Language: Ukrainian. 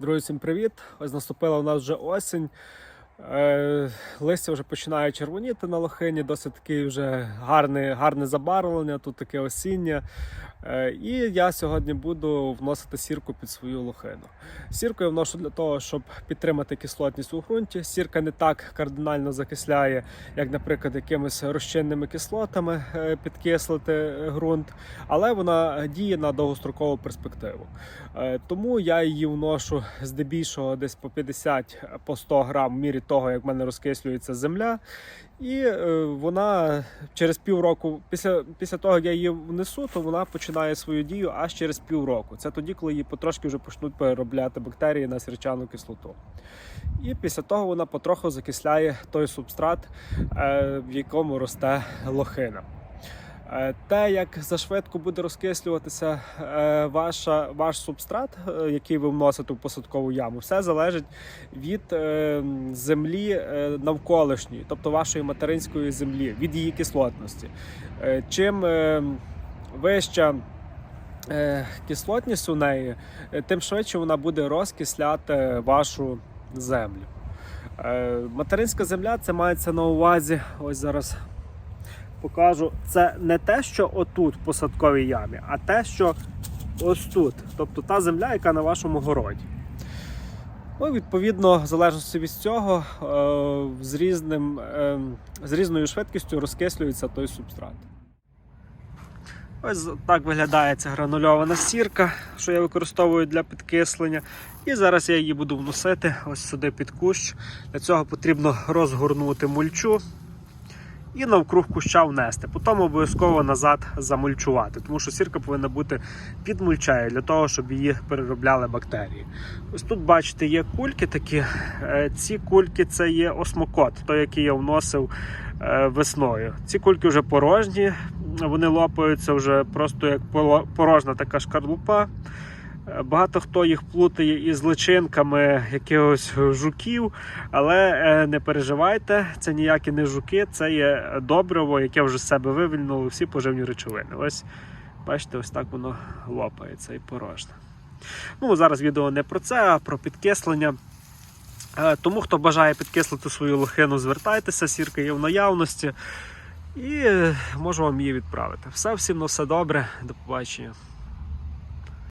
Друзі, всім привіт! Ось наступила у нас вже осінь. Е, листя вже починає червоніти на лохині, досить таке вже гарне, гарне забарвлення, тут таке осіннє. Е, і я сьогодні буду вносити сірку під свою лохину. Сірку я вношу для того, щоб підтримати кислотність у ґрунті. Сірка не так кардинально закисляє, як, наприклад, якимись розчинними кислотами е, підкислити ґрунт, але вона діє на довгострокову перспективу. Тому я її вношу здебільшого десь по 50 по 100 грам в мірі того, як в мене розкислюється земля. І е, вона через півроку, після, після того, як я її внесу, то вона починає свою дію аж через півроку. Це тоді, коли її потрошки вже почнуть переробляти бактерії на сірчану кислоту. І після того вона потроху закисляє той субстрат, е, в якому росте лохина. Е, Те, як зашвидко буде розкислюватися е, ваша, ваш субстрат, е, який ви вносите в посадкову яму, все залежить від землі навколишньої, тобто вашої материнської землі, від її кислотності. Чим вища кислотність у неї, тим швидше вона буде розкисляти вашу землю. Материнська земля це мається на увазі. Ось зараз покажу. Це не те, що отут в посадковій ямі, а те, що ось тут. Тобто та земля, яка на вашому городі. Ну, відповідно, в залежності від цього, е, з, різним, е, з різною швидкістю розкислюється той субстрат. Ось так виглядає ця гранульована сірка, що я використовую для підкислення. І зараз я її буду вносити ось сюди під кущ. Для цього потрібно розгорнути мульчу і навкруг куща внести. Потім обов'язково назад замульчувати, тому що сірка повинна бути під мульчею для того, щоб її переробляли бактерії. Ось тут, бачите, є кульки такі. Е, Ці кульки це є осмокот, той, який я вносив е, весною. Ці кульки вже порожні, вони лопаються вже просто як порожна така шкарлупа. Багато хто їх плутає із личинками якихось жуків, але е, не переживайте, це ніякі не жуки, це є добриво, яке вже з себе вивільнило всі поживні речовини. Ось бачите, ось так воно лопається і порожне. Ну, зараз відео не про це, а про підкислення. Е, Тому, хто бажає підкислити свою лохину, звертайтеся, сірка є в наявності. І е, можу вам її відправити. Все, всім на все добре, до побачення.